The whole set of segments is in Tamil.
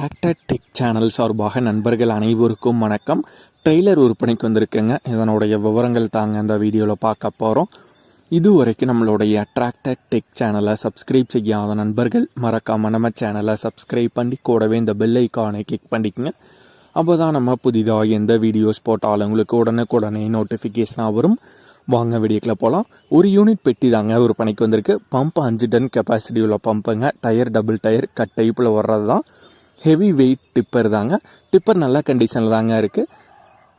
டாட்டா டெக் சேனல் சார்பாக நண்பர்கள் அனைவருக்கும் வணக்கம். ட்ரெய்லர் விற்பனைக்கு வந்திருக்குங்க. இதனுடைய விவரங்கள் தாங்க இந்த வீடியோவில் பார்க்க போகிறோம் இதுவரைக்கும் நம்மளுடைய டிராக்டர் டெக் சேனலை சப்ஸ்கிரைப் செய்யாத நண்பர்கள் மறக்காமல் நம்ம சேனலை சப்ஸ்கிரைப் பண்ணி கூடவே இந்த பெல் ஐக்கானை கிளிக் பண்ணிக்கோங்க. அப்போ தான் நம்ம புதிதாக எந்த வீடியோஸ் போட்டாலும் உங்களுக்கு உடனுக்குடனே நோட்டிஃபிகேஷனாக வரும். வாங்க வீடியோக்கில் போகலாம் ஒரு யூனிட் பெட்டி தாங்க ஒரு பணிக்கு வந்திருக்கு. பம்ப் அஞ்சு டன் கெப்பாசிட்டி உள்ள பம்புங்க டயர் டபுள் டயர் கட் டைப்பில் வர்றது தான் ஹெவி வெயிட் டிப்பர் தாங்க. டிப்பர் நல்ல கண்டிஷனில் தாங்க இருக்குது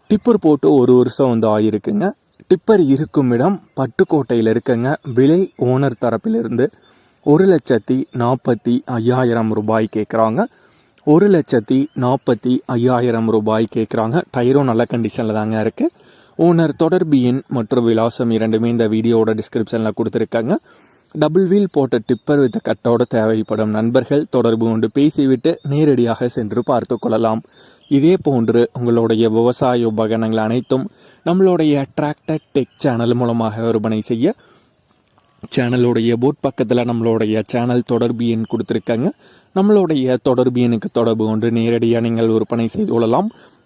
டிப்பர் போட்டு ஒரு வருஷம் வந்து ஆகிருக்குங்க டிப்பர் இருக்கும் இடம் பட்டுக்கோட்டையில் இருக்குங்க. விலை ஓனர் தரப்பிலிருந்து ஒரு லட்சத்தி நாற்பத்தி ஐயாயிரம் ரூபாய் கேட்குறாங்க ஒரு லட்சத்தி நாற்பத்தி ஐயாயிரம் ரூபாய் கேட்குறாங்க டயரும் நல்ல கண்டிஷனில் தாங்க இருக்குது ஓனர் தொடர்பு எண் மற்றும் விலாசம் இரண்டுமே இந்த வீடியோவோட டிஸ்கிரிப்ஷனில் கொடுத்துருக்காங்க. டபுள் வீல் போட்ட டிப்பர் வித் கட்டோட தேவைப்படும் நண்பர்கள் தொடர்பு கொண்டு பேசிவிட்டு நேரடியாக சென்று பார்த்து கொள்ளலாம். இதே போன்று உங்களுடைய விவசாய உபகரணங்கள் அனைத்தும் நம்மளுடைய டிராக்டர் டெக் சேனல் மூலமாக விற்பனை செய்ய சேனலுடைய போட் பக்கத்தில் நம்மளுடைய சேனல் தொடர்பு எண் கொடுத்துருக்காங்க. நம்மளுடைய தொடர்பு எண்ணுக்கு தொடர்பு கொண்டு நேரடியாக நீங்கள் விற்பனை செய்து கொள்ளலாம்.